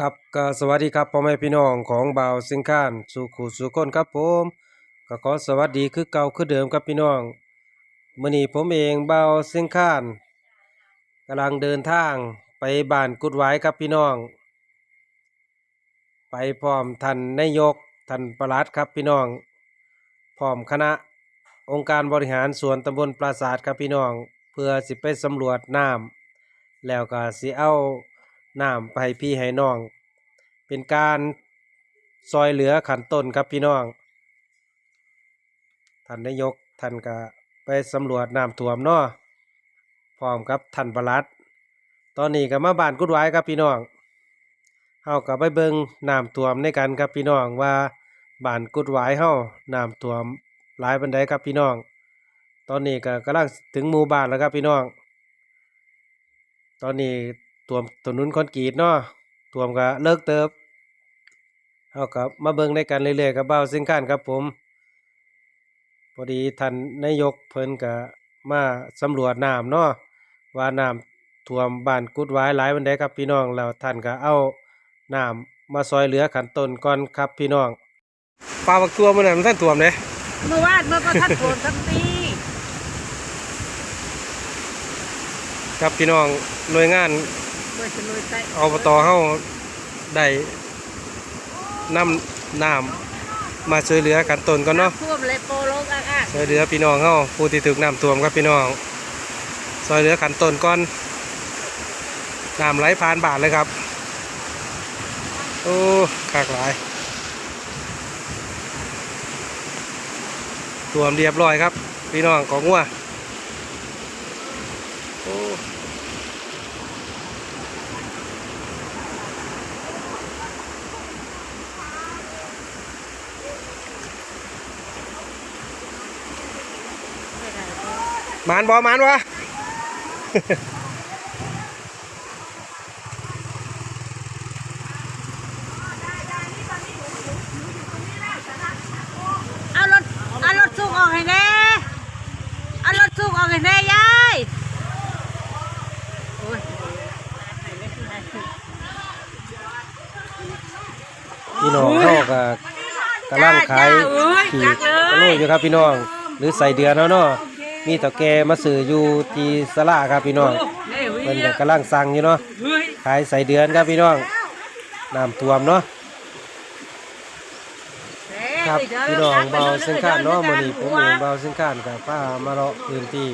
ครับก็สวัสดีครับพ่อแม่พี่น้องของบ่าวสิงค้านสู่ขู่สู่คนครับผมก็ขอสวัสดีคือเก่าคือเดิมครับพี่น้องมื้อนี้ผมเองบ่าวสิงค้านกำลังเดินทางไปบ้านกุดหวายครับพี่น้อง ไปพร้อมท่านนายกท่านประหลัดครับพี่น้องพร้อมคณะองค์การบริหารส่วนตำบลปราสาทครับพี่น้อง เพื่อสิไปสำรวจน้ำแล้วก็สิเอา น้ำไปให้พี่ให้น้อง เป็นการซอยเหลือขันต้นครับพี่น้องท่านนายกท่านก็ไปสำรวจน้ำท่วมเนาะพร้อมกับท่านประลัด ตอนนี้ก็มาบ้านกุดหวายครับพี่น้องเฮาก็ไปเบิงน้ำท่วมในกันครับพี่น้องว่าบ้านกุดหวายเฮาน้ำท่วมหลายปานใดครับพี่น้อง ตอนนี้ก็กำลังถึงหมู่บ้านแล้วครับพี่น้อง ตอนนี้ ท่วมถนนคอนกรีตเนาะท่วมก็เลิกเติบเฮาก็มาเบิ่งในกันเรื่อยๆกับบ่าวสิงค้านครับผม พอดีท่านนายกเพิ่นก็มาสำรวจน้ำเนาะว่าน้ำท่วมบ้านกุดหวายหลายปานใดครับพี่น้องแล้วท่านก็เอาน้ำมาซอยเหลือขันต้นก่อนครับพี่น้องปลาบักตัวมันน่ะมันท่านท่วมเด้เมื่อวานเมื่อก็ทัดโกนทั้งปีครับพี่น้องหน่วยงาน เมื่อจะลุยใต้อบตเฮาได้นำน้ำมาช่วยเหลือกันต้นก่อนเนาะท่วมเลยโปโลกอะอะช่วยเหลือพี่น้องเฮาผู้ที่ถูกน้ำท่วมครับพี่น้องช่วยเหลือขันต้นก่อนน้ำไหลผ่านบาทเลยครับ โอ้ขากหลายท่วมเรียบร้อยครับ พี่น้องของงัว มานบ่หมานวะเอารถเอารถสูงออกให้แน่เอารถสูงออกให้แน่ยายโอ้ยพี่น้องเฮาก็กำลังขายขี่กระโลอยู่ครับพี่น้อง หรือใส่เดือนแล้วเนาะ มีต่อแกมาซื้ออยู่ที่สลาครับพี่น้องเพิ่นก็กำลังสั่งอยู่เนาะขายใส่เดือนครับพี่น้องน้ำท่วมเนาะครับพี่น้องเบาเส้นข้านเนาะมื้อนี้ผมเองเบาเส้นข้านกับป้ามาเลาะพื้นที่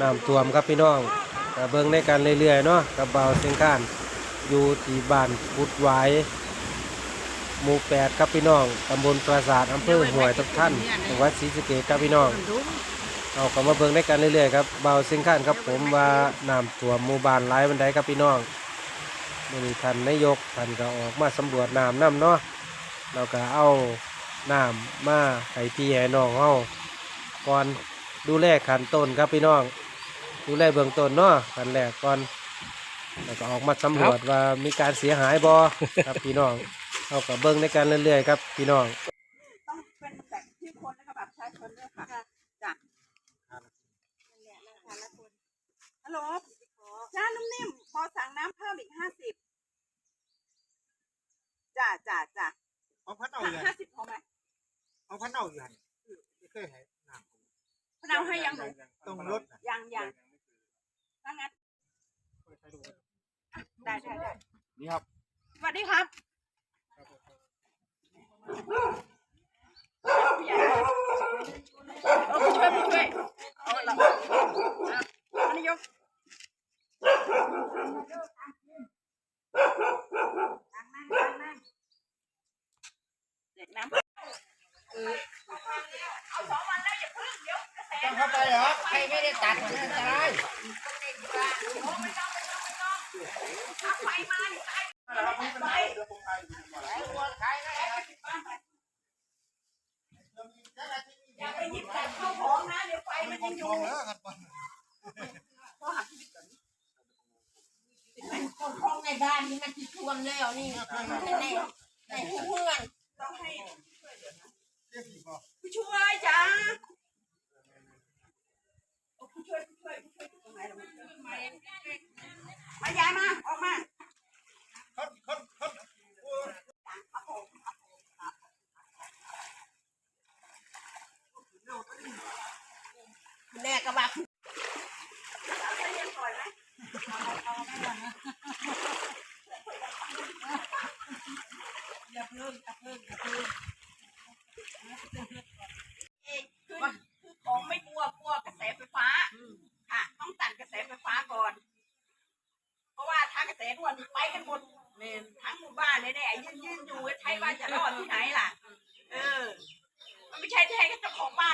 น้ำท่วมครับพี่น้องก็เบิ่งในกันเรื่อยๆเนาะกับเบาเส้นข้านอยู่ที่บ้านพุดหวายหมู่แปดครับพี่น้องตำบลปราสาทอำเภอห้วยทับท่านจังหวัดศรีสะเกษครับพี่น้อง เอาก็มาเบิ่งในกันเรื่อยๆครับเบาเส้นข้านครับผมว่าน้ำท่วมหมู่บ้านหลายบันไดครับพี่น้องมื้อนี้ท่านนายกท่านก็ออกมาสำรวจน้ำน้ำเนาะเราก็เอาน้ำมาให้พี่ให้น้องเฮาก่อนดูแลขันต้นครับพี่น้อง ดูแลเบื้องต้นเนาะขันแรกก่อนแล้วก็ออกมาสำรวจว่ามีการเสียหายบ่ครับพี่น้องเอากับเบิ้งในการเรื่อยๆครับพี่น้องเป็นแบบที่คนนะคะแบบใช้คนด้วยค่ะจ้ะฮัลโหลจ้านุ่มนิ่มขอสั่งน้ำเพิ่มอีกห้าสิบจ้าจ้าจ้า เอาพัดเอาอยู่ห้าสิบพอไหมเอาพัดเอาอยู่หันไม่เคยให้น้ำพนาวให้ยังหนูต้องรถยังยังถ้างั้นได้ได้ได้นี่ครับ สวัสดีครับผู้ใหญ่เอาผู้ช่วยผู้ช่วยเอาละอะอันนี้ยก เด็ก น้ำต้องเข้าไปเหรอใครไม่ได้ตัดมันจะได้อย่าไปหยิบจับเข้าของนะเดี๋ยวไฟมันยังอยู่แล้วครับห้องในบ้านนี่มันที่ท่วมแล้วนี่ในในในผู้เพื่อน ต้องให้ เรียกผีบอก ผู้ช่วยจ้าโอ้ผู้ช่วยผู้ช่วยผู้ช่วยอยู่ตรงไหน ล่ะมายายมาออกมา เขาเขาเขา คือคือของไม่กลัวกลัวกระแสไฟฟ้าอะต้องตัดกระแสไฟฟ้าก่อน เพราะว่าถ้ากระแสด่วนไปกันหมดทั้งหมู่บ้านเลยเนี่ยยืนยืนอยู่ใช้บ้านจะรอดที่ไหนล่ะ เออ มันไม่ใช่แค่เจ้าของบ้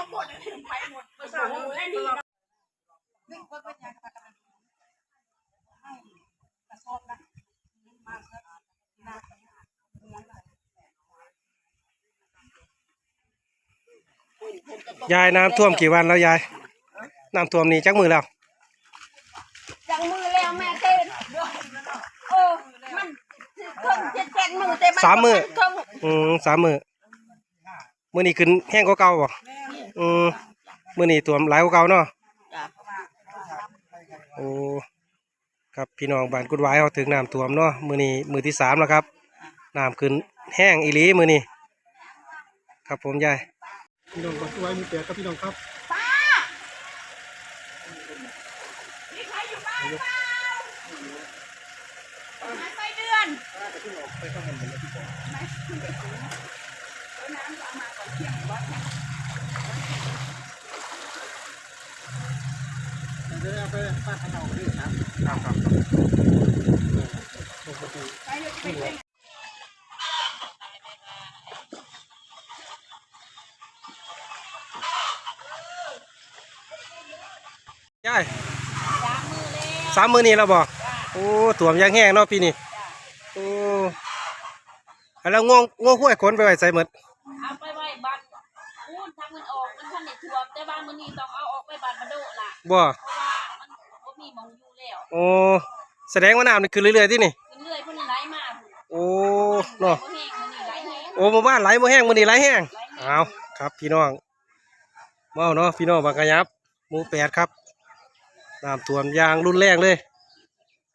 านนะมันไปทั้งหมดนะไปหมดโอ้โหแค่นี้นะยายน้ำท่วมกี่วันแล้วยาย น้ำท่วมนี่จักมือแล้ว จังมือแล้วแม่เต้นโอ้มันเครื่องเจ็ดเจ็ดมือแต่มันสามมื้อเครื่องอืมสามมือมือนี้ขึ้นแห้งกว่าเก่าบ่ อืมมือนี้ท่วมหลายกว่าเก่าเนาะโอ้ครับพี่น้องบ้านกุดหวายเขาถึงน้ำท่วมเนาะมือนี้มือที่สามแล้วครับน้ำขึ้นแห้งอีหลีมือนี้ครับผมยายพี่น้องก็ช่วยมีเปียกครับพี่น้องครับมีใครอยู่บ้านเปล่าไปเดือน เดี๋ยวเอาไปบ้านข้างนอกนี่ครับยายสามมือนี่แล้วบ่โอ้ท่วมอยังแห้งเนาะพี่นี่โอ้แล้วงวงงวงห้วยขนไปไว้ใส่หมดเอาไปไว้บ้านพูนทางมันออกมันท่านในท่วมแต่บ้านมันนี่ต้องเอาออกไปบ้านมาโดะล่ะบ่เพราะว่ามันบ่มีหมองอยู่ แล้วโอ้แสดงว่าน้ำนี่คือเรื่อยๆที่นี่ขึ้นเรื่อยเพิ่นไหลมาโอ้เนาะบ่แห้งมันนี่ไหลแห้งโอ้หมู่บ้านไหลบ่แห้งมื้อนี้ไหลแห้งเอาครับ พี่น้องเมาเนาะพี่น้องบางกะยับหมู่แปดครับน้ำท่วมอยางรุนแรงเลย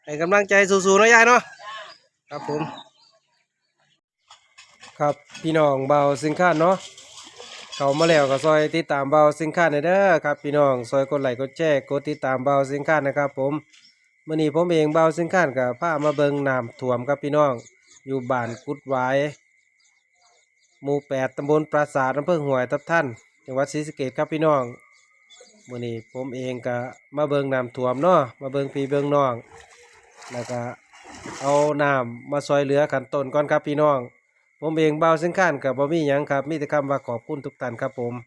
ให้กำลังใจสู้ๆเนาะยายเนาะครับผม ครับพี่น้องเบาสินค้าเนาะเข้ามาแล้วก็ซอยติดตามเบาสินค้าในอยเด้อครับ พี่น้องซอยกดไลค์กดแชร์กดติดตามเบาสินค้านะครับ ผม มื้อนี้ผมเองเบาสินค้ากับพามาเบิงน้ำท่วมครับพี่น้อง อยู่บ้านกุดหวายหมู่แปดตำบลปราสาทอำเภอห้วยทับท่านจังหวัดศรีสะเกษครับพี่น้องมื้อนี้ผมเองก็มาเบิงน้ำท่วมเนาะมาเบิงพี่เบิงน้อง แล้วก็เอาน้ำมาซอยเหลือขันต้นก่อนครับพี่น้อง ผมเองเบาซึ่งข้านกับบ่มีหยังครับมีแต่คำว่าขอบคุณทุกท่านครับผม